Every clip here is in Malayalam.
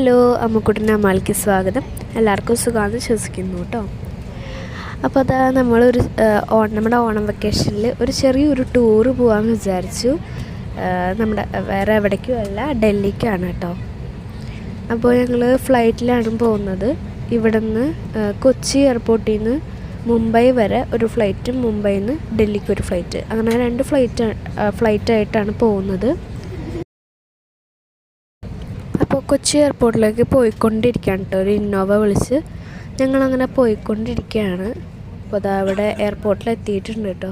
ഹലോ അമ്മക്കുട്ടന്റെ അമ്മാൾക്ക് സ്വാഗതം. എല്ലാവർക്കും സുഖമാണെന്ന് വിശ്വസിക്കുന്നു കേട്ടോ. അപ്പോൾ അതാ നമ്മളൊരു ഓണം നമ്മുടെ ഓണം വെക്കേഷനിൽ ഒരു ചെറിയൊരു ടൂറ് പോകാമെന്ന് വിചാരിച്ചു. നമ്മുടെ വേറെ എവിടേക്കും അല്ല ഡൽഹിക്കാണ് കേട്ടോ. അപ്പോൾ ഞങ്ങൾ ഫ്ലൈറ്റിലാണ് പോകുന്നത്. ഇവിടെ നിന്ന് കൊച്ചി എയർപോർട്ടിൽ നിന്ന് മുംബൈ വരെ ഒരു ഫ്ലൈറ്റും മുംബൈയിൽ നിന്ന് ഡൽഹിക്ക് ഒരു ഫ്ലൈറ്റ് അങ്ങനെ രണ്ട് ഫ്ലൈറ്റ് ഫ്ലൈറ്റായിട്ടാണ് പോകുന്നത്. കൊച്ചി എയർപോർട്ടിലേക്ക് പോയിക്കൊണ്ടിരിക്കുകയാണ് കേട്ടോ. ഒരു ഇന്നോവ വിളിച്ച് ഞങ്ങളങ്ങനെ പോയിക്കൊണ്ടിരിക്കുകയാണ്. അപ്പോൾ അതാ അവിടെ എയർപോർട്ടിൽ എത്തിയിട്ടുണ്ട് കേട്ടോ.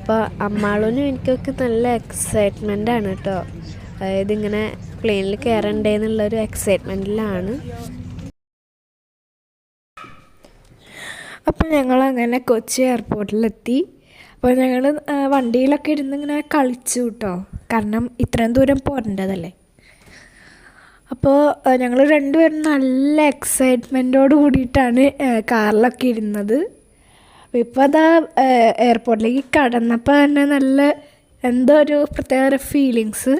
അപ്പോൾ അമ്മാളൂനും എനിക്കൊക്കെ നല്ല എക്സൈറ്റ്മെന്റ് ആണ് കേട്ടോ. അതായത് ഇങ്ങനെ പ്ലെയിനിൽ കയറണ്ടേ എന്നുള്ളൊരു എക്സൈറ്റ്മെന്റിലാണ് അപ്പോൾ ഞങ്ങളങ്ങനെ കൊച്ചി എയർപോർട്ടിലെത്തി. അപ്പോൾ ഞങ്ങൾ വണ്ടിയിലൊക്കെ ഇരുന്ന് ഇങ്ങനെ കളിച്ചു കേട്ടോ. കാരണം ഇത്രയും ദൂരം പോരേണ്ടതല്ലേ? അപ്പോൾ ഞങ്ങൾ രണ്ടുപേരും നല്ല എക്സൈറ്റ്മെന്റോട് കൂടിയിട്ടാണ് കാറിലൊക്കെ ഇരുന്നത്. ഇപ്പോൾ അതാ എയർപോർട്ടിലേക്ക് കടന്നപ്പോൾ തന്നെ നല്ല എന്തോ ഒരു പ്രത്യേക ഫീലിങ്സ്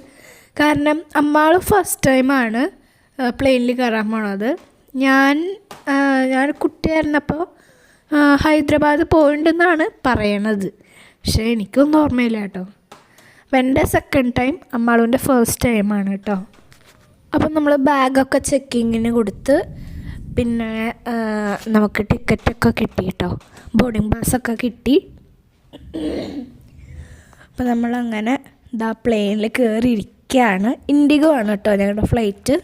കാരണം അമ്മാൾ ഫസ്റ്റ് ടൈമാണ് പ്ലെയിനിൽ കയറാൻ പോണത്. ഞാൻ ഞാൻ കുട്ടിയായിരുന്നപ്പോൾ ഹൈദരാബാദ് പോയിട്ടുണ്ടെന്നാണ് പറയണത്. പക്ഷേ എനിക്കൊന്നും ഓർമ്മയില്ല കേട്ടോ. അപ്പം എന്റെ സെക്കൻഡ് ടൈം അമ്മാളുവിന്റെ ഫസ്റ്റ് ടൈമാണ് കേട്ടോ. അപ്പം നമ്മൾ ബാഗൊക്കെ ചെക്കിങ്ങിന് കൊടുത്ത് പിന്നെ നമുക്ക് ടിക്കറ്റൊക്കെ കിട്ടി കേട്ടോ ബോർഡിംഗ് പാസ്സൊക്കെ കിട്ടി. അപ്പം നമ്മളങ്ങനെ ഇതാ പ്ലെയിനിൽ കയറിയിരിക്കുകയാണ് ഇൻഡിഗോ ആണ് കേട്ടോ ഞങ്ങളുടെ ഫ്ലൈറ്റ്.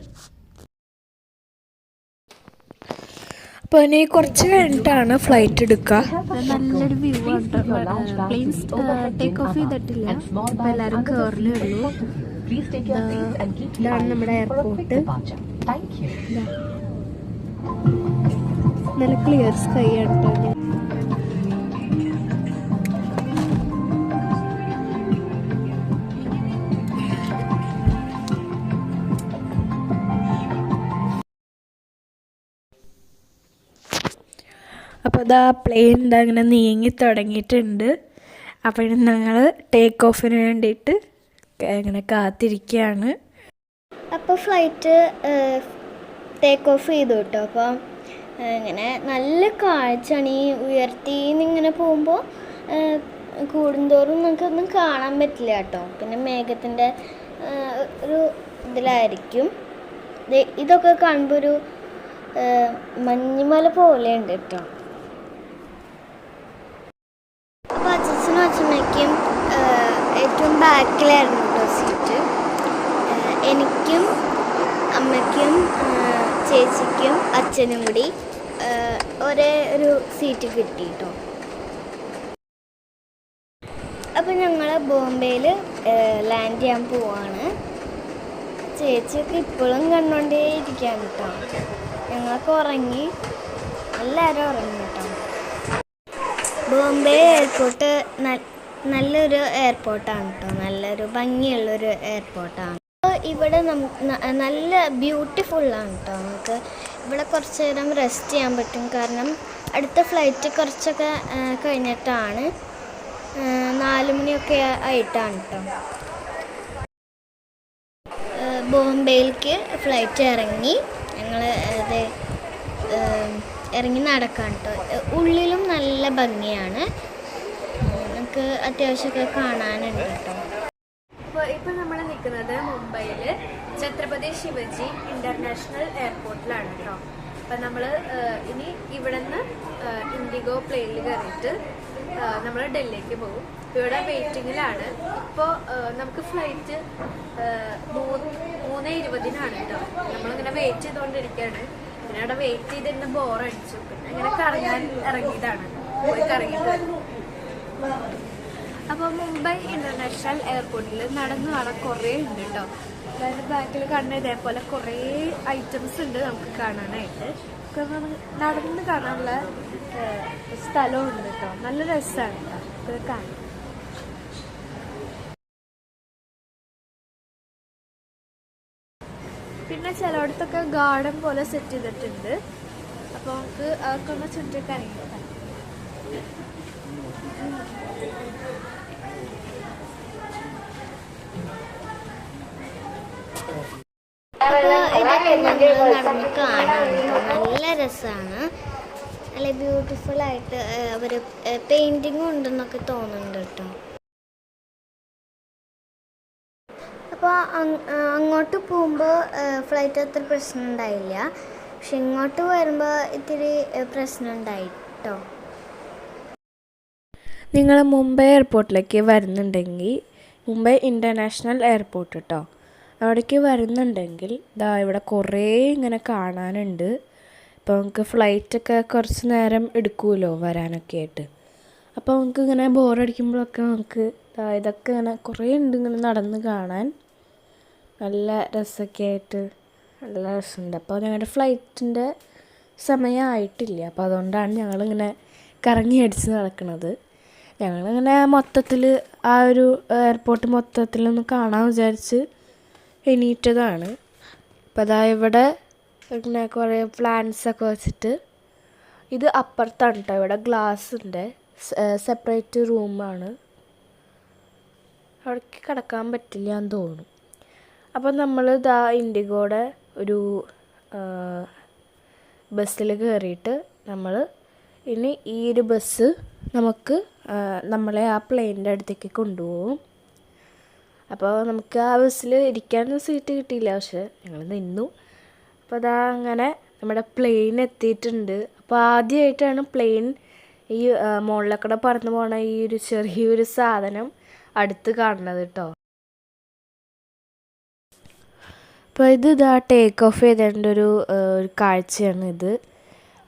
അപ്പോൾ ഇനി കുറച്ച് കഴിഞ്ഞിട്ടാണ് ഫ്ലൈറ്റ് എടുക്കുക നല്ലൊരു വ്യൂ ആണ് പ്ലെയിൻ ടേക്ക് ഓഫ് ചെയ്തിട്ടില്ല. എല്ലാവരും കയറിലേ ഉള്ളൂ. ഇതാണ് നമ്മുടെ എയർപോർട്ട് നല്ല ക്ലിയർ സ്കൈ ആണ് കേട്ടോ അപ്പോൾ ഇതാ പ്ലെയിൻ ഇതാ അങ്ങനെ നീങ്ങി തുടങ്ങിയിട്ടുണ്ട്. അപ്പോൾ ഞങ്ങൾ ടേക്ക് ഓഫിന് വേണ്ടിയിട്ട് ഇങ്ങനെ കാത്തിരിക്കുകയാണ് അപ്പോൾ ഫ്ലൈറ്റ് ടേക്ക് ഓഫ് ചെയ്തു കേട്ടോ അപ്പോൾ ഇങ്ങനെ നല്ല കാഴ്ചയാണ് ഈ ഉയർത്തി ഇങ്ങനെ പോകുമ്പോൾ കൂടുന്തോറും നമുക്കൊന്നും കാണാൻ പറ്റില്ല കേട്ടോ. പിന്നെ മേഘത്തിന്റെ ഒരു ഇതിലായിരിക്കും. ഇതൊക്കെ കാണുമ്പോൾ ഒരു മഞ്ഞുമല പോലെ ഉണ്ട് കേട്ടോ. അപ്പോൾ അച്ഛനും അച്ഛമ്മയ്ക്കും ഏറ്റവും ബാക്കിലായിരുന്നു കേട്ടോ സീറ്റ് എനിക്കും അമ്മയ്ക്കും ചേച്ചിക്കും അച്ഛനും കൂടി ഒരേ ഒരു സീറ്റ് കിട്ടി കേട്ടോ. അപ്പം ഞങ്ങൾ ബോംബെയിൽ ലാൻഡ് ചെയ്യാൻ പോവാണ്. ചേച്ചിയൊക്കെ ഇപ്പോഴും കണ്ടുകൊണ്ടേ ഇരിക്കാൻ കേട്ടോ. ഞങ്ങളൊക്കെ ഉറങ്ങി എല്ലാവരും ഉറങ്ങി കേട്ടോ. ബോംബെ എയർപോർട്ട് നല്ലൊരു എയർപോർട്ടാണ് കേട്ടോ നല്ലൊരു ഭംഗിയുള്ളൊരു എയർപോർട്ടാണ്. ഇവിടെ നമുക്ക് നല്ല ബ്യൂട്ടിഫുള്ളാണ് കേട്ടോ നമുക്ക് ഇവിടെ കുറച്ച് നേരം റെസ്റ്റ് ചെയ്യാൻ പറ്റും. കാരണം അടുത്ത ഫ്ലൈറ്റ് കുറച്ചൊക്കെ കഴിഞ്ഞിട്ടാണ് നാല് മണിയൊക്കെ ആയിട്ടാണ് കേട്ടോ ബോംബെയിലേക്ക് ഫ്ലൈറ്റ് ഇറങ്ങി. ഞങ്ങൾ അത് ഇറങ്ങി നടക്കാൻ കേട്ടോ ഉള്ളിലും നല്ല ഭംഗിയാണ്. നമുക്ക് അത്യാവശ്യമൊക്കെ കാണാനുണ്ട് കേട്ടോ. ഇപ്പോൾ ഇപ്പോൾ നമ്മൾ നിൽക്കുന്നത് മുംബൈയിൽ ഛത്രപതി ശിവജി ഇന്റർനാഷണൽ എയർപോർട്ടിലാണ് കേട്ടോ. അപ്പം നമ്മൾ ഇനി ഇവിടെ നിന്ന് ഇൻഡിഗോ പ്ലെയിനിൽ കയറിയിട്ട് നമ്മൾ ഡൽഹിക്ക് പോകും ഇവിടെ വെയിറ്റിങ്ങിലാണ്. ഇപ്പോൾ നമുക്ക് ഫ്ലൈറ്റ് മൂന്ന് മൂന്ന് ഇരുപതിനാണ് കേട്ടോ. നമ്മളിങ്ങനെ വെയിറ്റ് ചെയ്തുകൊണ്ടിരിക്കുകയാണ്. പിന്നെ അവിടെ വെയിറ്റ് ചെയ്തിരുന്ന് ബോറടിച്ചു പിന്നെ ഇങ്ങനെ കറങ്ങാൻ ഇറങ്ങിയതാണ്. പോയി കറങ്ങിയിട്ട്. അപ്പോൾ മുംബൈ ഇന്റർനാഷണൽ എയർപോർട്ടിൽ നടന്നു കാണാൻ കുറേ ഉണ്ട് കേട്ടോ അതായത് ബാക്കിൽ കാണുന്ന ഇതേപോലെ കുറേ ഐറ്റംസ് ഉണ്ട് നമുക്ക് കാണാനായിട്ട്. നടന്ന് കാണാനുള്ള സ്ഥലമുണ്ട് കേട്ടോ നല്ല രസമാണ് കേട്ടോ കാണാൻ. പിന്നെ ചിലയിടത്തൊക്കെ ഗാർഡൻ പോലെ സെറ്റ് ചെയ്തിട്ടുണ്ട്. അപ്പോൾ നമുക്ക് അവർക്കൊന്ന് ഒന്ന് അപ്പോൾ ഇതൊക്കെ നമ്മൾ നടന്ന് കാണാം. നല്ല രസമാണ് നല്ല ബ്യൂട്ടിഫുൾ ആയിട്ട് അവർ പെയിന്റിങ്ങും ഉണ്ടെന്നൊക്കെ തോന്നുന്നുണ്ട് കേട്ടോ. അപ്പോൾ അങ്ങോട്ട് പോകുമ്പോൾ ഫ്ലൈറ്റ് അത്ര പ്രശ്നം ഉണ്ടായില്ല. പക്ഷെ ഇങ്ങോട്ട് വരുമ്പോൾ ഇത്തിരി പ്രശ്നം ഉണ്ടായി കേട്ടോ. നിങ്ങൾ മുംബൈ എയർപോർട്ടിലേക്ക് വരുന്നുണ്ടെങ്കിൽ മുംബൈ ഇന്റർനാഷണൽ എയർപോർട്ട് കേട്ടോ അവിടേക്ക് വരുന്നുണ്ടെങ്കിൽ ദാ ഇവിടെ കുറേ ഇങ്ങനെ കാണാനുണ്ട്. ഇപ്പോൾ നമുക്ക് ഫ്ലൈറ്റൊക്കെ കുറച്ച് നേരം എടുക്കുമല്ലോ വരാനൊക്കെ ആയിട്ട്. അപ്പോൾ നമുക്ക് ഇങ്ങനെ ബോറടിക്കുമ്പോഴൊക്കെ നമുക്ക് ഇതൊക്കെ ഇങ്ങനെ കുറേ ഉണ്ട് ഇങ്ങനെ നടന്ന് കാണാൻ. നല്ല രസമൊക്കെ ആയിട്ട് നല്ല രസമുണ്ട്. അപ്പോൾ ഞങ്ങളുടെ ഫ്ലൈറ്റിന്റെ സമയമായിട്ടില്ല. അപ്പോൾ അതുകൊണ്ടാണ് ഞങ്ങളിങ്ങനെ കറങ്ങി അടിച്ച് നടക്കുന്നത് ഞങ്ങളിങ്ങനെ മൊത്തത്തിൽ ആ ഒരു എയർപോർട്ട് മൊത്തത്തിലൊന്ന് കാണാൻ വിചാരിച്ച് എണീറ്റതാണ്. അപ്പോൾ അതാ ഇവിടെ പിന്നെ കുറേ പ്ലാന്റ്സ് ഒക്കെ വെച്ചിട്ട് ഇത് അപ്പുറത്താണ് കേട്ടോ ഇവിടെ ഗ്ലാസ് ഉണ്ട് സെപ്പറേറ്റ് റൂമാണ് അവിടേക്ക് കിടക്കാൻ പറ്റില്ല എന്ന് തോന്നുന്നു. അപ്പോൾ നമ്മൾ ഇതാ ഇൻഡിഗോയുടെ ഒരു ബസ്സിൽ കയറിയിട്ട് നമ്മൾ ഇനി ഈ ഒരു ബസ് നമുക്ക് നമ്മളെ ആ പ്ലെയിനിന്റെ അടുത്തേക്ക് കൊണ്ടുപോകും. അപ്പോൾ നമുക്ക് ആ ബസ്സിൽ ഇരിക്കാനൊന്നും സീറ്റ് കിട്ടിയില്ല പക്ഷെ ഞങ്ങൾ നിന്നു. അപ്പോൾ അതാ അങ്ങനെ നമ്മുടെ പ്ലെയിൻ എത്തിയിട്ടുണ്ട്. അപ്പോൾ ആദ്യമായിട്ടാണ് പ്ലെയിൻ ഈ ആ, പറന്നു പോണ ഈ ഒരു ചെറിയൊരു സാധനം അടുത്ത് കാണുന്നത് കേട്ടോ. അപ്പോൾ ഇത് ഇതാ ടേക്ക് ഓഫ് ചെയ്തേണ്ട ഒരു ഒരു കാഴ്ചയാണ് ഇത്.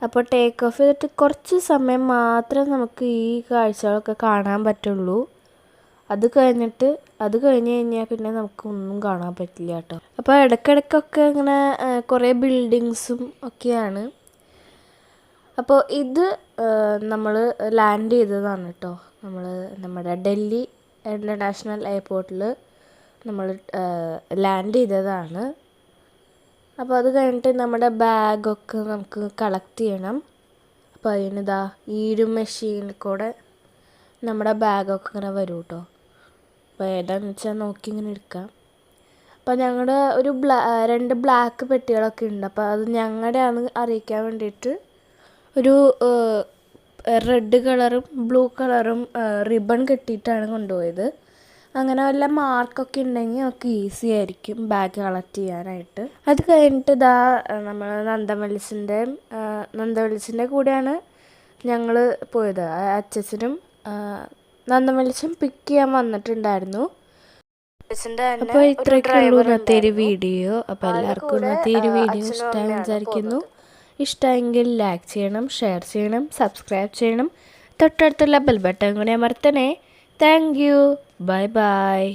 അപ്പോൾ ടേക്ക് ഓഫ് ചെയ്തിട്ട് കുറച്ച് സമയം മാത്രമേ നമുക്ക് ഈ കാഴ്ചകളൊക്കെ കാണാൻ പറ്റുള്ളൂ. അത് കഴിഞ്ഞിട്ട് അത് കഴിഞ്ഞ് കഴിഞ്ഞാൽ പിന്നെ നമുക്ക് ഒന്നും കാണാൻ പറ്റില്ല കേട്ടോ. അപ്പോൾ ഇടയ്ക്കിടയ്ക്കൊക്കെ ഇങ്ങനെ കുറേ ബിൽഡിങ്സും ഒക്കെയാണ്. അപ്പോൾ ഇത് നമ്മൾ ലാൻഡ് ചെയ്തതാണ് കേട്ടോ. നമ്മൾ നമ്മുടെ ഡൽഹി ഇന്റർനാഷണൽ എയർപോർട്ടിൽ നമ്മൾ ലാൻഡ് ചെയ്തതാണ്. അപ്പോൾ അത് കഴിഞ്ഞിട്ട് നമ്മുടെ ബാഗൊക്കെ നമുക്ക് കളക്ട് ചെയ്യണം. അപ്പോൾ അതിനിതാ ഈ ഒരു മെഷീനിൽ കൂടെ നമ്മുടെ ബാഗൊക്കെ ഇങ്ങനെ വരും കേട്ടോ. അപ്പോൾ ഏതാണെന്ന് വെച്ചാൽ നോക്കി ഇങ്ങനെ എടുക്കാം. അപ്പോൾ ഞങ്ങളുടെ ഒരു ബ്ലാ രണ്ട് ബ്ലാക്ക് പെട്ടികളൊക്കെ ഉണ്ട്. അപ്പോൾ അത് ഞങ്ങളുടെയാണ് അറിയിക്കാൻ വേണ്ടിയിട്ട് ഒരു റെഡ് കളറും ബ്ലൂ കളറും റിബൺ കെട്ടിയിട്ടാണ് കൊണ്ടുപോയത്. അങ്ങനെ വല്ല മാർക്കൊക്കെ ഉണ്ടെങ്കിൽ നമുക്ക് ഈസി ആയിരിക്കും ബാഗ് കളക്ട് ചെയ്യാനായിട്ട്. അത് കഴിഞ്ഞിട്ട് ഇതാ നമ്മൾ നന്ദമലിസിന്റെ നന്ദമലിസിന്റെ കൂടെയാണ് ഞങ്ങൾ പോയത്. അച്ഛനും നന്ദവലിച്ചും പിക്ക് ചെയ്യാൻ വന്നിട്ടുണ്ടായിരുന്നു. അപ്പോൾ ഇത്രയൊക്കെ ഉള്ളൂ ഇന്നത്തെ ഒരു വീഡിയോ അപ്പോൾ എല്ലാവർക്കും ഇന്നത്തെ ഒരു വീഡിയോ ഇഷ്ടമായി വിചാരിക്കുന്നു. ഇഷ്ടമെങ്കിൽ ലൈക്ക് ചെയ്യണം ഷെയർ ചെയ്യണം സബ്സ്ക്രൈബ് ചെയ്യണം. തൊട്ടടുത്തുള്ള ബെൽ ബട്ടൺ കൂടി അമർത്തണേ. Thank you bye bye